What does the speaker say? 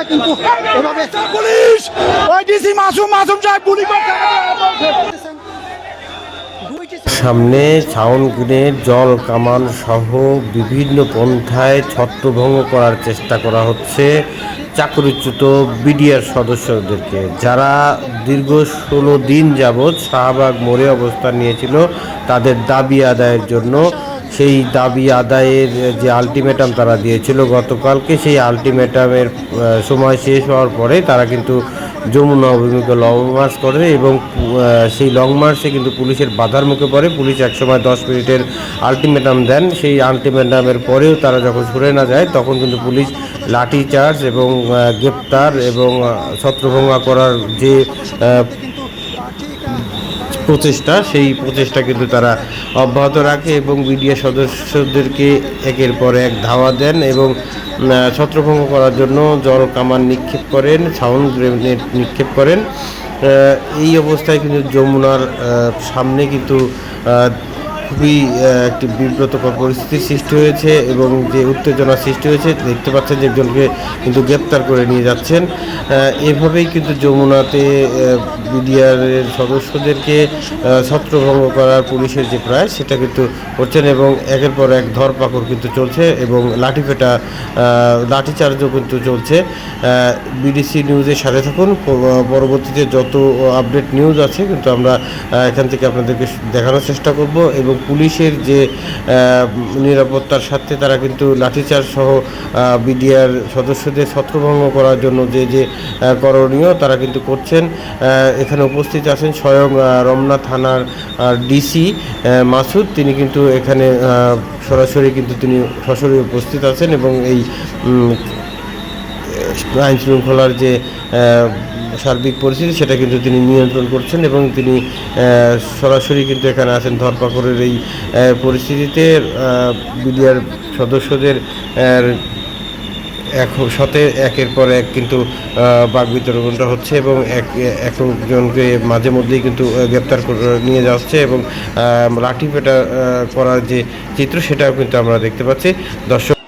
তাকে কিন্তু এভাবে পুলিশ! ওই ডিসি মাসুম মাসুম সাহেব গুলি সামনে সাউন্ড গ্রেনেড জল কামান সহ বিভিন্ন পন্থায় ছত্রভঙ্গ করার চেষ্টা করা হচ্ছে চাকরিচ্যুত বিডিআর সদস্যদেরকে। যারা দীর্ঘ ষোলো দিন যাবৎ শাহবাগ মোড়ে অবস্থান নিয়েছিল তাদের দাবি আদায়ের জন্য সেই দাবি আদায়ের যে আলটিমেটাম তারা দিয়েছিল গতকালকে, সেই আলটিমেটামের সময় শেষ হওয়ার পরে তারা কিন্তু যমুনা অভিমুখে লং মার্চ করে এবং সেই লং মার্চে কিন্তু পুলিশের বাধার মুখে পড়ে। পুলিশ একসময় দশ মিনিটের আলটিমেটাম দেন। সেই আলটিমেটামের পরেও তারা যখন সরে না যায়, তখন কিন্তু পুলিশ লাঠি চার্জ এবং গ্রেপ্তার এবং ছত্রভঙ্গা করার যে প্রচেষ্টা, সেই প্রচেষ্টা কিন্তু তারা অব্যাহত রাখে এবং বিডিআর সদস্যদেরকে একের পর এক ধাওয়া দেন এবং ছত্রভঙ্গ করার জন্য জল কামান নিক্ষেপ করেন, সাউন্ড গ্রেনেড নিক্ষেপ করেন। এই অবস্থায় কিন্তু যমুনার সামনে কিন্তু খুবই একটি বিব্রতকর পরিস্থিতির সৃষ্টি হয়েছে এবং যে উত্তেজনা সৃষ্টি হয়েছে, দেখতে পাচ্ছেন যে একজনকে কিন্তু গ্রেপ্তার করে নিয়ে যাচ্ছেন। এভাবেই কিন্তু যমুনাতে বিডিআরের সদস্যদেরকে ছত্রভঙ্গ করার পুলিশের যে প্রয়াস সেটা কিন্তু করছেন এবং একের পর এক ধরপাকড় কিন্তু চলছে এবং লাঠিপেটা লাঠিচার্জও কিন্তু চলছে। বিডিসি নিউজের সাথে থাকুন পরবর্তীতে যত আপডেট নিউজ আছে, কিন্তু আমরা এখান থেকে আপনাদেরকে দেখানোর চেষ্টা করব এবং পুলিশের যে নিরাপত্তার স্বার্থে তারা কিন্তু লাঠিচার্জ সহ বিডিআর সদস্যদের ছত্রভঙ্গ করার জন্য যে যে করণীয় তারা কিন্তু করছেন। এখানে উপস্থিত আছেন স্বয়ং রমনা থানার ডিসি মাসুদ। তিনি কিন্তু এখানে সরাসরি কিন্তু তিনি সরাসরি উপস্থিত আছেন এবং এই আইন শৃঙ্খলার যে সার্বিক পরিস্থিতি সেটা কিন্তু তিনি নিয়ন্ত্রণ করছেন এবং তিনি সরাসরি কিন্তু এখানে আছেন ধরপাকড়ের এই পরিস্থিতিতে বিডিআর সদস্যদের এক সাথে একের পর এক কিন্তু বাঘ বিতরণটা হচ্ছে এবং এক একজনকে মাঝে মধ্যেই কিন্তু গ্রেপ্তার নিয়ে যাচ্ছে এবং লাঠি পেটা করার যে চিত্র সেটাও কিন্তু আমরা দেখতে পাচ্ছি। দর্শক